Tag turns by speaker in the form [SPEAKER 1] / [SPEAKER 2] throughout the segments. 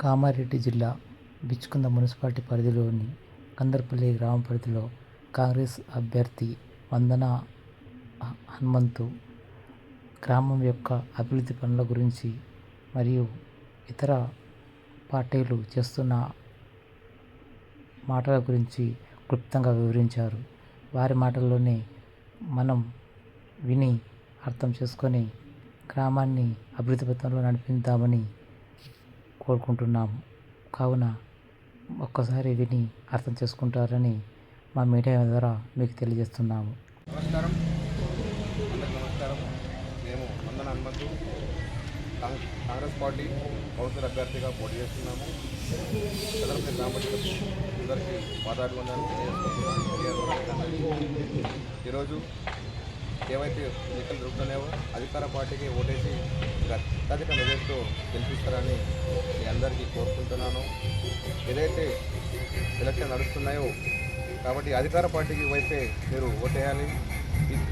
[SPEAKER 1] కామారెడ్డి జిల్లా బిచ్కుంద మున్సిపాలిటీ పరిధిలోని కందర్పల్లి గ్రామ పరిధిలో కాంగ్రెస్ అభ్యర్థి వందన హనుమంతు గ్రామం యొక్క అభివృద్ధి పనుల గురించి మరియు ఇతర పార్టీలు చేస్తున్న మాటల గురించి క్లుప్తంగా వివరించారు. వారి మాటల్లోనే మనం విని అర్థం చేసుకొని గ్రామాన్ని అభివృద్ధి పథంలో నడిపిద్దామని కోరుకుంటున్నాము. కావున ఒక్కసారి విని అర్థం చేసుకుంటారని మా మీడియా ద్వారా మీకు తెలియజేస్తున్నాము.
[SPEAKER 2] నమస్కారం. నమస్కారం. మేము Vandana Hanumanthu Congress party council అభ్యర్థిగా పోటీ చేస్తున్నాము. చంద్రపతి గ్రామ అందరికీ పాదాభివందనాలు ఈరోజు ఏవైతే ఎన్నికలు జరుగుతున్నాయో అధికార పార్టీకి ఓటేసి అత్యధిక మెజార్టీతో గెలిపిస్తారని మీ అందరికీ కోరుకుంటున్నాను. ఏదైతే ఎలక్షన్ నడుస్తున్నాయో కాబట్టి అధికార పార్టీకి వైపే మీరు ఓటేయాలి.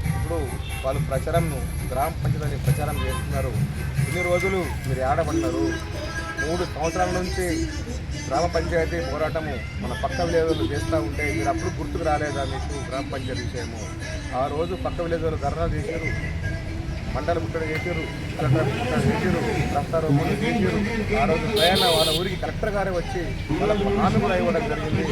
[SPEAKER 2] ఇప్పుడు వాళ్ళు ప్రచారంను గ్రామ పంచాయతీ ప్రచారం చేస్తున్నారు. ఇన్ని రోజులు మీరు ఆడబడ్డారు. మూడు సంవత్సరాల నుంచి గ్రామ పంచాయతీ పోరాటము మన పక్క విలేజ్లు చేస్తూ ఉంటే మీరు అప్పుడు గుర్తుకు రాలేదా మీకు గ్రామ పంచాయతీ విషయము? ఆ రోజు పక్క విలేజ్లు ధర్నా చేశారు. మండల ముట్టడి చేశారు కలెక్టర్ ముట్టడి చేశారు రస్తారోపణ చేశారు ఆ రోజు ప్రయాణ వాళ్ళ ఊరికి కలెక్టర్ గారే వచ్చి వాళ్ళకు హామీ కూడా ఇవ్వడం జరిగింది.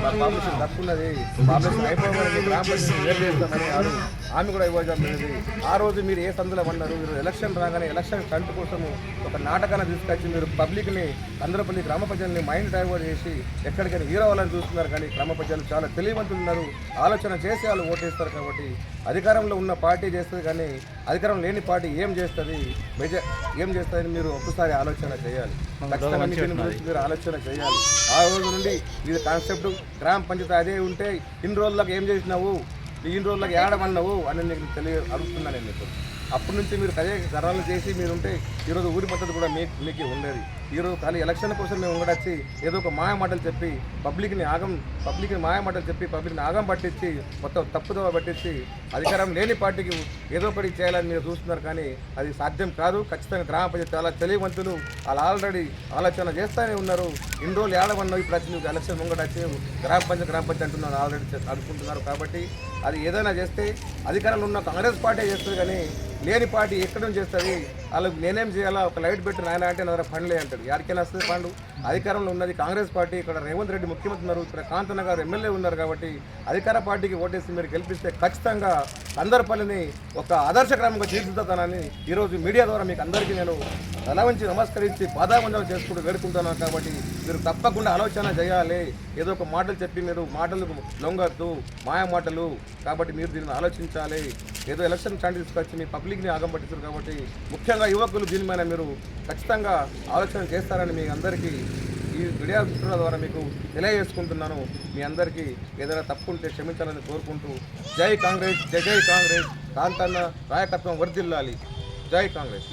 [SPEAKER 2] మా పాపులేషన్ తక్కున్నది పాపులేషన్ అయిపోవాలి గ్రామ పంచాయతీ చేస్తామని వారు హామీ కూడా ఇవ్వడం జరిగింది. ఆ రోజు మీరు ఏ సందులో అన్నారు మీరు ఎలక్షన్ రాగానే ఎలక్షన్ కంట్ కోసము ఒక నాటకాన్ని తీసుకొచ్చి మీరు పబ్లిక్ని అందరపల్లి గ్రామ ప్రజల్ని మైండ్ డైవర్ట్ చేసి ఎక్కడికైనా హీరో వాళ్ళని చూస్తున్నారు కానీ గ్రామ ప్రజలు చాలా తెలియవంతులు ఉన్నారు. ఆలోచన చేసి వాళ్ళు ఓటేస్తారు కాబట్టి అధికారంలో ఉన్న పార్టీ చేస్తుంది కానీ అధికారం లేని పార్టీ ఏం చేస్తుంది? మెజ ఏం చేస్తుందని మీరు ఒక్కసారి ఆలోచన చేయాలి. ఖచ్చితంగా మీకు మీరు ఆలోచన చేయాలి. ఆ రోజు నుండి ఇది కాన్సెప్ట్ గ్రామ పంచాయతీ అదే ఉంటే ఇన్ని రోజులకు ఏం చేసినావు? ఇన్ని రోజులకు ఏడమన్నావు అని నీకు తెలియ అడుగుతున్నాను నేను మీకు. అప్పటి నుంచి మీరు అదే ధరలు చేసి మీరు ఉంటే ఈరోజు ఊరి పద్ధతి కూడా మీ మీకు ఉండేది. ఈరోజు ఖాళీ ఎలక్షన్ కోసం మేము ఉండొచ్చి ఏదో ఒక మాయ మాటలు చెప్పి పబ్లిక్ని ఆగం పబ్లిక్ని మాయ మాటలు చెప్పి పబ్లిక్ని ఆగం పట్టించి మొత్తం తప్పుదోవ పట్టించి అధికారం లేని పార్టీకి ఏదో ఒకటి చేయాలని మీరు చూస్తున్నారు కానీ అది సాధ్యం కాదు. ఖచ్చితంగా గ్రామ పంచాయతీ చాలా తెలియవంతులు వాళ్ళు ఆల్రెడీ ఆలోచన చేస్తూనే ఉన్నారు. ఇన్ని రోజులు ఏడవన్నావు ఇప్పుడు వచ్చి నువ్వు ఎలక్షన్ ముంగటచ్చి గ్రామ పంచాయతీ గ్రామ పంచాయతీ అంటున్నారు ఆల్రెడీ అనుకుంటున్నారు కాబట్టి అది ఏదైనా చేస్తే అధికారంలో ఉన్న కాంగ్రెస్ పార్టీ చేస్తుంది కానీ లేని పార్టీ ఎక్కడ నుంచి చేస్తుంది? వాళ్ళకి నేనేం చేయాలా? ఒక లైట్ పెట్టి నాయన అంటే నా దగ్గర ఫండ్లే అంటాడు. యాడికైనా వస్తుంది పండు? అధికారంలో ఉన్నది కాంగ్రెస్ పార్టీ. ఇక్కడ రేవంత్ రెడ్డి ముఖ్యమంత్రి ఉన్నారు. ఇక్కడ కాంతన్న గారు ఎమ్మెల్యే ఉన్నారు కాబట్టి అధికార పార్టీకి ఓటేసి మీరు గెలిపిస్తే ఖచ్చితంగా అందరి పనిని ఒక ఆదర్శక్రమంగా తీర్చిదిద్దుతానని ఈరోజు మీడియా ద్వారా మీకు అందరికీ నేను తలవంచి నమస్కరించి పాదాబంధం చేసుకుంటూ వేడుకుంటున్నాను కాబట్టి మీరు తప్పకుండా ఆలోచన చేయాలి. ఏదో ఒక మాటలు చెప్పి మీరు మాటలు లొంగద్దు. మాయ మాటలు. కాబట్టి మీరు దీన్ని ఆలోచించాలి. ఏదో ఎలక్షన్ స్టాండ్ తీసుకొచ్చి మీ పబ్లిక్ని ఆగం పట్టిస్తారు కాబట్టి ముఖ్యంగా యువకులు దీనిపైన మీరు ఖచ్చితంగా ఆలోచన చేస్తారని మీ అందరికీ ఈ వీడియో మిత్రుల ద్వారా మీకు తెలియజేసుకుంటున్నాను. మీ అందరికీ ఏదైనా తప్పు ఉంటే క్షమించాలని కోరుకుంటూ జై కాంగ్రెస్ జై జై కాంగ్రెస్ కాంతన్న నాయకత్వం వర్ధిల్లాలి. జై కాంగ్రెస్.